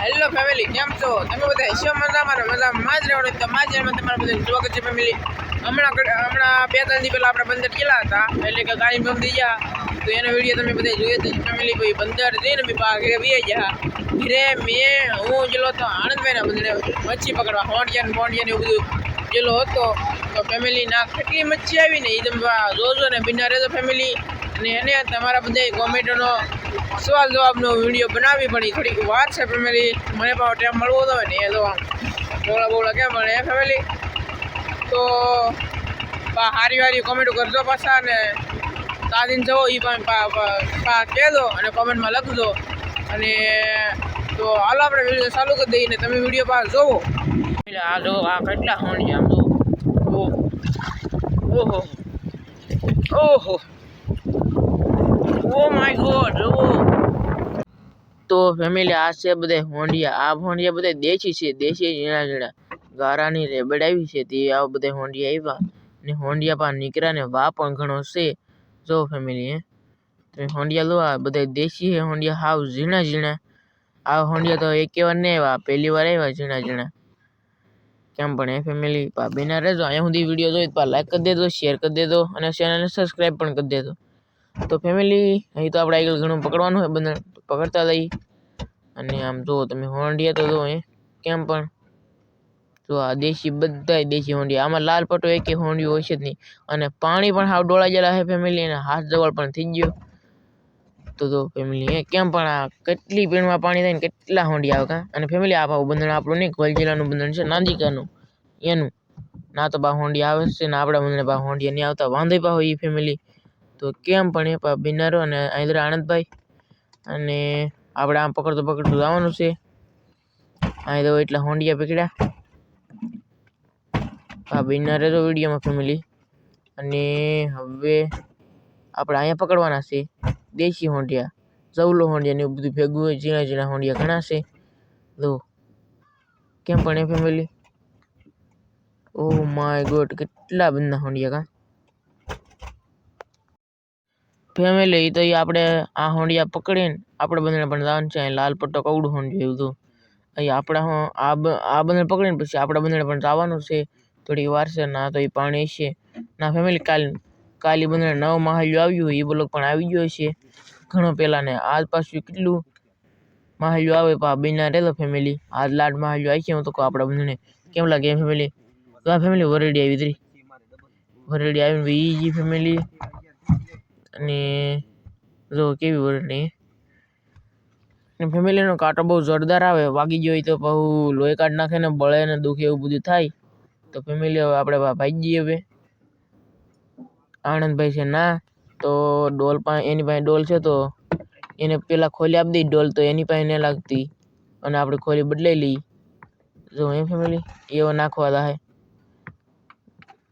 Hello family કેમ છો? તમે બધા હશો મજામાં? મજામાં જ રહેવાનું તમારા મારા ચેનલમાં તમારું બધું સ્વાગત છે ફેમિલી હમણાં હમણાં બે ત્રણ દી પહેલાં આપણે બંદર ગયેલા હતા. એટલે કે ગાડી બંધ ગયા. તો એનો વીડિયો તમે બધા જોયો તો ફેમિલી ભાઈ બંદર જઈને મેં પા ઘરે ગયા. ઘરે મેં, હું ગયેલો તો આનંદભાઈના બંદરે. મચ્છી પકડવા હોંડિયા હોંડિયા એવું બધું ગયેલો હતો. તો ફેમિલી ના કેટલી મચ્છી આવી ને એ તમે જોજો ને બિના રહેજો ફેમિલી અને એને તમારા બધા કોમેન્ટનો સવાલ જવાબનો વીડિયો બનાવી, પણ થોડીક વાર છે ફેમિલી. મને પણ ટાઈમ મળવો તો ને એ તો બોલા બોલા કેમ મળે ફેમિલી? તો હારી હારી કોમેન્ટો કરજો પાછા ને તાદીન જવો એ પણ કહેજો અને કોમેન્ટમાં લખજો અને તો હાલો આપણે વીડિયો ચાલુ કરી દઈએ ને તમે વીડિયો પાસ જોવો. આ જો, આ કેટલા હોણી આમ જો ઓહો. ઓહો. ઓ માય ગોડ જુઓ તો ફેમિલી આ છે બધા હોંડિયા. આ હોંડિયા બધા દેશી છે, દેશી ઝીણા ઝીણા. ગારાની રેબડ આવી છે, તે આ બધા હોંડિયા આવ્યા ને હોંડિયા પા નીકળ્યા ને વા પણ ઘણો છે. જો ફેમિલી હે. તો હોંડિયા લો, આ બધા દેશી હે હોંડિયા. હાવ ઝીણા ઝીણા. આ હોંડિયા તો એક વાર નહીં આવ્યા, પહેલી વાર આવ્યા ઝીણા ઝીણા. કેમ પણ એ ફેમિલી પા બેના રહેજો. અહીંયા સુધી વીડિયો જોઈ પા લાઈક કરી દેજો શેર કરી દેજો, અને ચેનલને સબસ્ક્રાઈબ પણ કરી દેજો. તો ફેમિલી અહીં તો આપણે આગળ ઘણું પકડવાનું હોય બધા પકડતા લઈ. અને આમ જુઓ તમે હોંડિયા તો જો એ કેમ પણ? જો આ દેશી બધાય દેશી હોંડિયા. આમાં લાલ પટ્ટો એક હોંડિયું હોય છે જ નહીં. અને પાણી પણ હાવ ડોળા જેલા છે ફેમિલી અને હાથ જવળ પણ થઈ ગયો. તો જો ફેમિલી એ કેમ પણ આ કેટલી પીણમાં પાણી થાય ને કેટલા હોંડિયા આવે, કાં? અને ફેમિલી આ ભાવ બંધન આપણું નહીં, ગોલ જિલ્લાનું બંધન છે, નાંદિકાનું, એનું. ના તો બા હોંડિયા આવે છે, ને આપણા બંધને બા હોંડિયા નહીં આવતા. વાંધો પા હોય એ ફેમિલી તો કેમ પણ એ બિનારો અને આંધ્ર આનંદભાઈ અને આપણે આમ પકડતો પકડતું જવાનું છે. અહીં તો એટલા હોંડિયા પકડ્યા આ બિનારે રહેજો વિડીયોમાં ફેમિલી. અને હવે આપણે અહીંયા પકડવાના છે. દેશી હોંડિયા, જવલો હોંડિયા ને એવું બધું ભેગું હોય, ઝીણા ઝીણા હોંડિયા ઘણા છે. લો, કેમ પણ એ ફેમિલી? ઓ માય ગોડ, કેટલા બધા હોંડિયા કા? ફેમિલી તો એ આપણે આ હોંડિયા પકડીને આપણે બંને પણ જવાનું છે. અહીં લાલ પટ્ટો કવડું હોંડ જેવું હતું અહીં આપણા હો- આ આ બંને પકડીને પછી આપણે બંને પણ જવાનું છે. થોડી વાર છે, ના તો એ પાણી છે ના ફેમિલી કાલ, કાલી બંને નવ માહલ્યું આવ્યું એ બ્લોક પણ આવી ગયો છે. ઘણો પહેલાં ને આજ પાછું કેટલું માહલ્યું આવે પા બિના રહેલો ફેમિલી આજ લાડ માહલ્યું આવી છે હું તો કહું આપણા બંને કેમ લાગે ફેમિલી તો આ ફેમિલી વરડી આવી હતી. વરડી આવીને બીજી ફેમિલી અને જો કેવી વરડી ને? ફેમિલીનો કાંટો બહુ જોરદાર આવે, વાગી ગયો હોય તો બહુ લોહી કાઢ નાખે ને બળે ને દુખે એવું બધું થાય, તો ફેમિલી હવે આપણે ભાઈ જઈએ હવે. આણંદભાઈ છે ના, તો ડોલ પાસે એની પાસે ડોલ છે તો એને પેલા ખોલી આપી દઈ ડોલ તો એની પાસે ન લાગતી. અને આપણે ખોલી બદલાઈ લઈ જો એ ફેમિલી એવો નાખવા થાય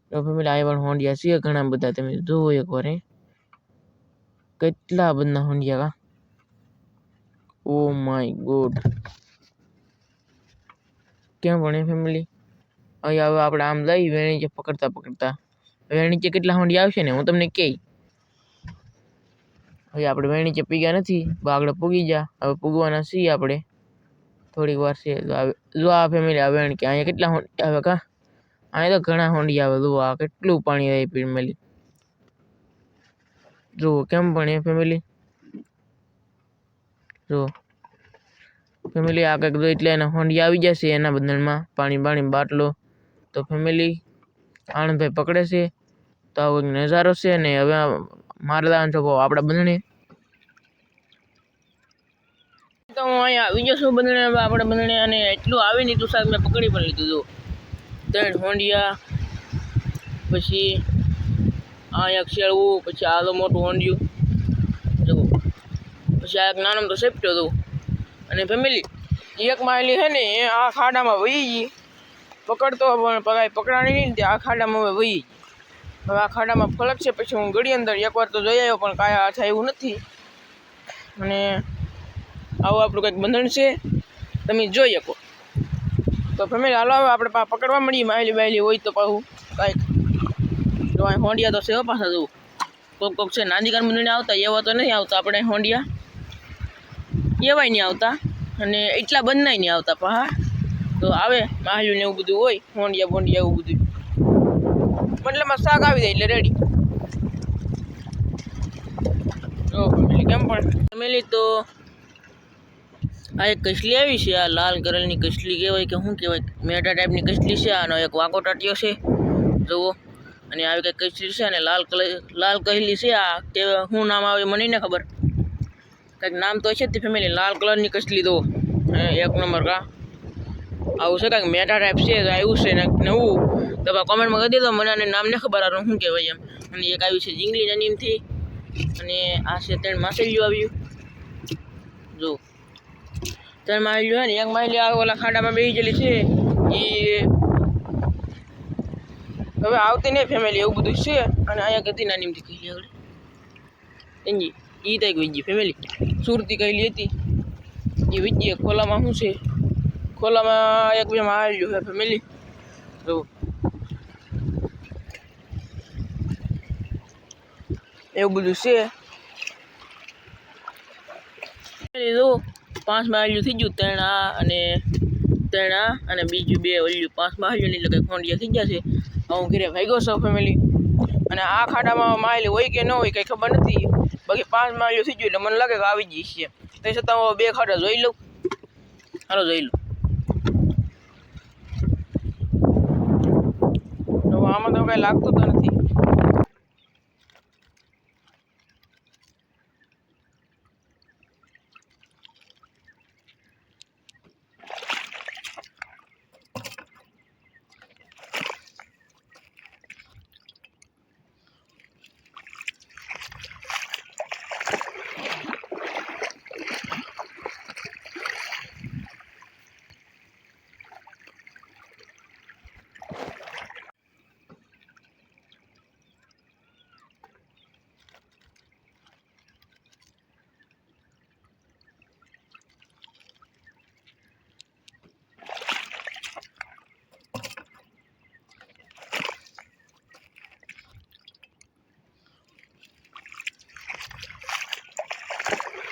તો ફેમિલી આ પણ હોંડિયા છે ઘણા બધા તમે. જોવો એકવાર એ કેટલા બધા હોંડિયા કા ઓ માય ગોડ કેમ પણ એ ફેમિલી અહીં હવે આપણે આમ જઈ વેણીચે પકડતા પકડતા વેણીચે કેટલા હોંડિયા આવશે ને હું તમને કહી હવે આપણે વેણીચે પીગ્યા નથી આગળ પૂગી જા હવે પૂગવાના છીએ આપણે થોડીક વાર છે જો આ- જો આ ફેમિલી આ વેણ કે અહીંયા કેટલા હોંડિયા આવે કા અહીંયા તો ઘણા હોંડિયા આવે જુઓ આ કેટલું પાણી આવે ફેમિલી જુઓ કેમ પણ એ ફેમિલી જુઓ ફેમિલી આ કંઈક એટલે એના હોંડિયા આવી જશે, એના બદલમાં પાણી પાણી બાટલો. તો ફેમિલી આણંદભાઈ પકડે છે, તો આવો એક નજારો છે ને હવે આ મારે દાન છો આપણા બંધણે તો હું અહીંયા આવી ગયો છું બંધણે આપણે બંધણે અને એટલું આવી નહીં તું સાહેબ મેં પકડી પણ લીધું હતું ત્રણ હોંડિયા, પછી આ એક શેળવું પછી આ તો મોટું હોંડિયું. જુઓ. પછી આ એક નાનું તો સેપટ્યો હતું. અને ફેમિલી એક માયલી છે ને, એ આ ખાડામાં વહી ગઈ. પકડતો પણ પગાઈ પકડાણી નહીં તે આ ખાડામાં હવે વહી. હવે આ ખાડામાં ફલક છે, પછી હું ગળી અંદર એકવાર તો જઈ આવ્યો, પણ કાંઈ હાથ એવું નથી. અને આવું આપણું કંઈક બંધન છે. તમે જોઈ શકો. તો ફેમિલી હાલો આપણે પકડવા મળીએ, માયલી બાયલી હોય તો પાછું કાંઈક. જો અહીં હોંડિયા તો સેવા પાસે જવું કોક કોક છે નાંદીકાન મંદિરને આવતા, એવા તો નહીં આવતા આપણે હોંડિયા. એવાય નહીં આવતા અને એટલા બંને નહીં આવતા પહા તો આવે માહલું ને એવું બધું હોય, હોંડિયા બોંડિયા એવું બધું. મતલબમાં શાક આવી જાય એટલે રેડી ફેમિલી કેમ પણ? ફેમિલી તો આ એક કસલી આવી છે, આ લાલ કલરની કસલી કહેવાય કે શું કહેવાય? મેટા ટાઈપની કસલી છે, આનો એક વાંકો ટાટિયો છે. જુઓ. અને આવી કંઈક કસલી છે અને લાલ કલર, લાલ કહેલી છે આ, કે શું નામ આવે મને ને ખબર. કંઈક નામ તો છે તે ફેમિલી લાલ કલરની કસલી લીધો એક નંબર કા. આવું છે કાંઈક મેટા ટાઈપ છે આવ્યું છે ને નવું તો કોમેન્ટમાં કહી દેજો, મને અને નામ ને ખબર આ શું કહેવાય એમ. અને એક આવ્યું છે જીંગલી નાનીમથી, અને આ છે ત્રણ માસેલિયું આવ્યું જો. ત્રણ માસેલિયું હોય ને, એક માસેલી આવે ઓલા ખાડામાં બેસી ગયેલી છે, એ હવે આવતી નહીં ફેમિલી એવું બધું છે. અને અહીંયા ગતી નાનીમથી કહેલી આવડે. એની એ થાય ગઈ ફેમિલી સુરતી કહેલી હતી. એ વીજી ખોલામાં શું છે? ખોલામાં એક બે માં આવ્યું છે ફેમિલી તો એવું બધું છે. જો પાંચ માળિયું થઈ ગયું ત્રણ આ અને ત્રણ આ અને બીજું બે ઓલ્યું પાંચ માળિયું એટલે કંઈ ખોંડિયા થઈ ગયા છે. હું ઘરે ભાગ્યો છું ફેમિલી અને આ ખાડામાં માઇલ હોય કે ન હોય કંઈ ખબર નથી. બાકી પાંચ માળિયું થઈ ગયું એટલે મને લાગે કે આવી જઈશ છે. તે છતાં હું બે ખાડા જોઈ લઉં. હાલો જોઈ લઉં. આમાં તો કાંઈ લાગતું તો નથી.